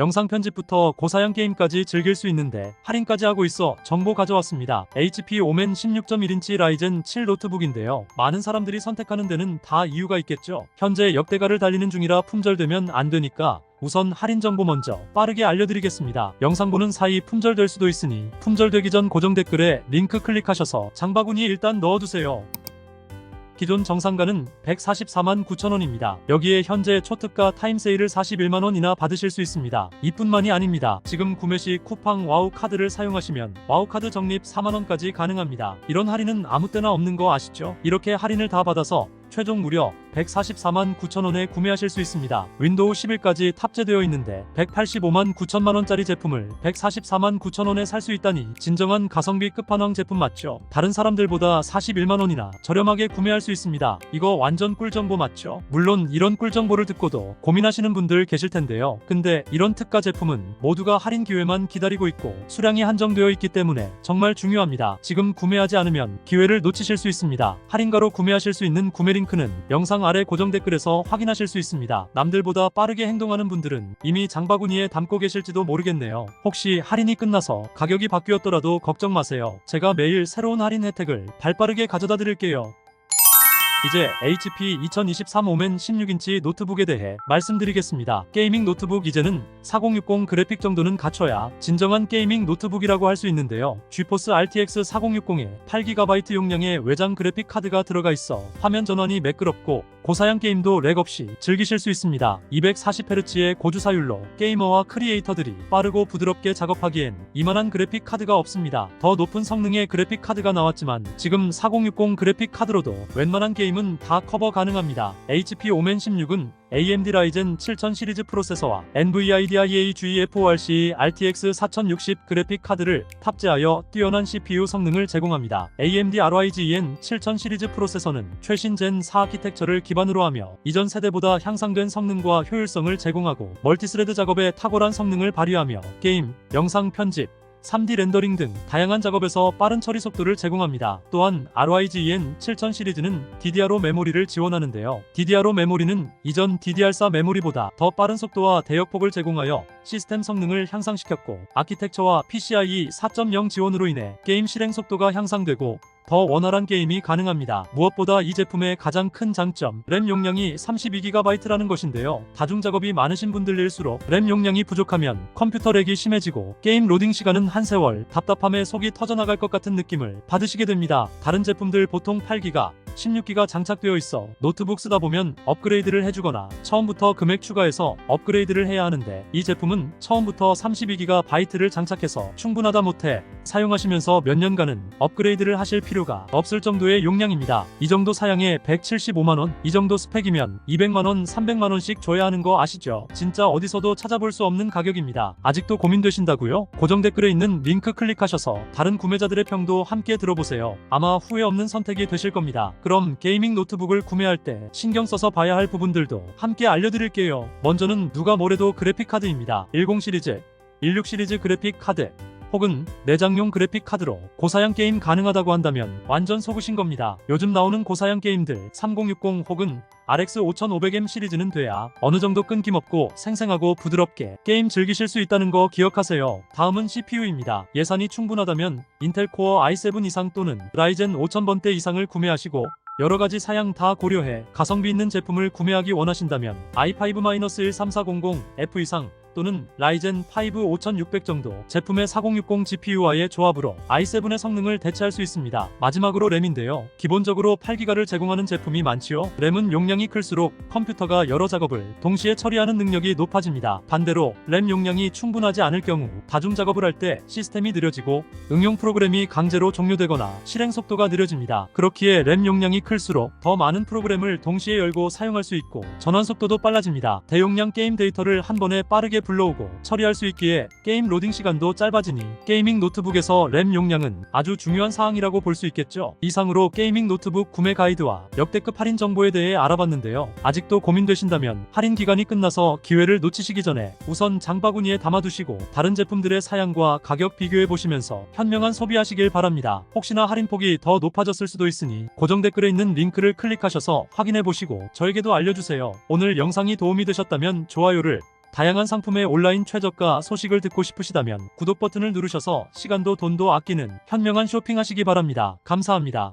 영상 편집부터 고사양 게임까지 즐길 수 있는데 할인까지 하고 있어 정보 가져왔습니다. HP 오멘 16.1인치 라이젠 7 노트북인데요. 많은 사람들이 선택하는 데는 다 이유가 있겠죠. 현재 역대가를 달리는 중이라 품절되면 안 되니까 우선 할인 정보 먼저 빠르게 알려드리겠습니다. 영상 보는 사이 품절될 수도 있으니 품절되기 전 고정 댓글에 링크 클릭하셔서 장바구니에 일단 넣어두세요. 기존 정상가는 144만 9천원입니다. 여기에 현재 초특가 타임세일을 41만원이나 받으실 수 있습니다. 이뿐만이 아닙니다. 지금 구매 시 쿠팡 와우 카드를 사용하시면 와우 카드 적립 4만원까지 가능합니다. 이런 할인은 아무 때나 없는 거 아시죠? 이렇게 할인을 다 받아서 최종 무려 144만 9천원에 구매하실 수 있습니다. 윈도우 11까지 탑재되어 있는데 185만 9천만원짜리 제품을 144만 9천원에 살 수 있다니 진정한 가성비 끝판왕 제품 맞죠? 다른 사람들보다 41만원이나 저렴하게 구매할 수 있습니다. 이거 완전 꿀 정보 맞죠? 물론 이런 꿀 정보를 듣고도 고민하시는 분들 계실 텐데요. 근데 이런 특가 제품은 모두가 할인 기회만 기다리고 있고 수량이 한정되어 있기 때문에 정말 중요합니다. 지금 구매하지 않으면 기회를 놓치실 수 있습니다. 할인가로 구매하실 수 있는 구매 링크는 영상 아래 고정 댓글에서 확인하실 수 있습니다. 남들보다 빠르게 행동하는 분들은 이미 장바구니에 담고 계실지도 모르겠네요. 혹시 할인이 끝나서 가격이 바뀌었더라도 걱정 마세요. 제가 매일 새로운 할인 혜택을 발빠르게 가져다 드릴게요. 이제 HP 2023 오멘 16인치 노트북에 대해 말씀드리겠습니다. 게이밍 노트북 이제는 4060 그래픽 정도는 갖춰야 진정한 게이밍 노트북이라고 할 수 있는데요. GeForce RTX 4060에 8GB 용량의 외장 그래픽 카드가 들어가 있어 화면 전환이 매끄럽고 고사양 게임도 렉 없이 즐기실 수 있습니다. 240Hz의 고주사율로 게이머와 크리에이터들이 빠르고 부드럽게 작업하기엔 이만한 그래픽 카드가 없습니다. 더 높은 성능의 그래픽 카드가 나왔지만 지금 4060 그래픽 카드로도 웬만한 게임 은 다 커버 가능합니다. HP 오멘 16은 AMD 라이젠 7000 시리즈 프로세서와 NVIDIA GeForce RTX 4060 그래픽 카드를 탑재하여 뛰어난 CPU 성능을 제공합니다. AMD RYGN 7000 시리즈 프로세서는 최신 젠4 아키텍처를 기반으로 하며 이전 세대보다 향상된 성능과 효율성을 제공하고 멀티스레드 작업에 탁월한 성능을 발휘하며 게임, 영상 편집, 3D 렌더링 등 다양한 작업에서 빠른 처리 속도를 제공합니다. 또한 RYGN 7000 시리즈는 DDR5 메모리를 지원하는데요. DDR5 메모리는 이전 DDR4 메모리보다 더 빠른 속도와 대역폭을 제공하여 시스템 성능을 향상시켰고 아키텍처와 PCIe 4.0 지원으로 인해 게임 실행 속도가 향상되고 더 원활한 게임이 가능합니다. 무엇보다 이 제품의 가장 큰 장점, 램 용량이 32GB라는 것인데요. 다중 작업이 많으신 분들일수록 램 용량이 부족하면 컴퓨터 렉이 심해지고 게임 로딩 시간은 한 세월, 답답함에 속이 터져나갈 것 같은 느낌을 받으시게 됩니다. 다른 제품들 보통 8기가, 16기가 장착되어 있어 노트북 쓰다 보면 업그레이드를 해주거나 처음부터 금액 추가해서 업그레이드를 해야 하는데 이 제품은 처음부터 32기가 바이트를 장착해서 충분하다 못해 사용하시면서 몇 년간은 업그레이드를 하실 필요가 없을 정도의 용량입니다. 이 정도 사양에 175만원, 이 정도 스펙이면 200만원, 300만원씩 줘야 하는 거 아시죠? 진짜 어디서도 찾아볼 수 없는 가격입니다. 아직도 고민되신다고요? 고정 댓글에 있는 링크 클릭하셔서 다른 구매자들의 평도 함께 들어보세요. 아마 후회 없는 선택이 되실 겁니다. 그럼 게이밍 노트북을 구매할 때 신경 써서 봐야 할 부분들도 함께 알려드릴게요. 먼저는 누가 뭐래도 그래픽 카드입니다. 10 시리즈, 16 시리즈 그래픽 카드, 혹은 내장용 그래픽 카드로 고사양 게임 가능하다고 한다면 완전 속으신 겁니다. 요즘 나오는 고사양 게임들 3060 혹은 RX 5500M 시리즈는 돼야 어느 정도 끊김없고 생생하고 부드럽게 게임 즐기실 수 있다는 거 기억하세요. 다음은 CPU입니다. 예산이 충분하다면 인텔 코어 i7 이상 또는 라이젠 5000번대 이상을 구매하시고 여러 가지 사양 다 고려해 가성비 있는 제품을 구매하기 원하신다면 i5-13400F 이상 또는 라이젠 5 5600 정도 제품의 4060 GPU와의 조합으로 i7의 성능을 대체할 수 있습니다. 마지막으로 램인데요. 기본적으로 8기가를 제공하는 제품이 많지요. 램은 용량이 클수록 컴퓨터가 여러 작업을 동시에 처리하는 능력이 높아집니다. 반대로 램 용량이 충분하지 않을 경우 다중 작업을 할 때 시스템이 느려지고 응용 프로그램이 강제로 종료되거나 실행 속도가 느려집니다. 그렇기에 램 용량이 클수록 더 많은 프로그램을 동시에 열고 사용할 수 있고 전환 속도도 빨라집니다. 대용량 게임 데이터를 한 번에 빠르 게 불러오고 처리할 수 있기에 게임 로딩 시간도 짧아지니 게이밍 노트북에서 램 용량은 아주 중요한 사항이라고 볼 수 있겠죠. 이상으로 게이밍 노트북 구매 가이드와 역대급 할인 정보에 대해 알아봤는데요. 아직도 고민되신다면 할인 기간이 끝나서 기회를 놓치시기 전에 우선 장바구니에 담아두시고 다른 제품들의 사양과 가격 비교해 보시면서 현명한 소비하시길 바랍니다. 혹시나 할인폭이 더 높아졌을 수도 있으니 고정 댓글에 있는 링크를 클릭하셔서 확인해 보시고 저에게도 알려주세요. 오늘 영상이 도움이 되셨다면 좋아요를 다양한 상품의 온라인 최저가 소식을 듣고 싶으시다면 구독 버튼을 누르셔서 시간도 돈도 아끼는 현명한 쇼핑하시기 바랍니다. 감사합니다.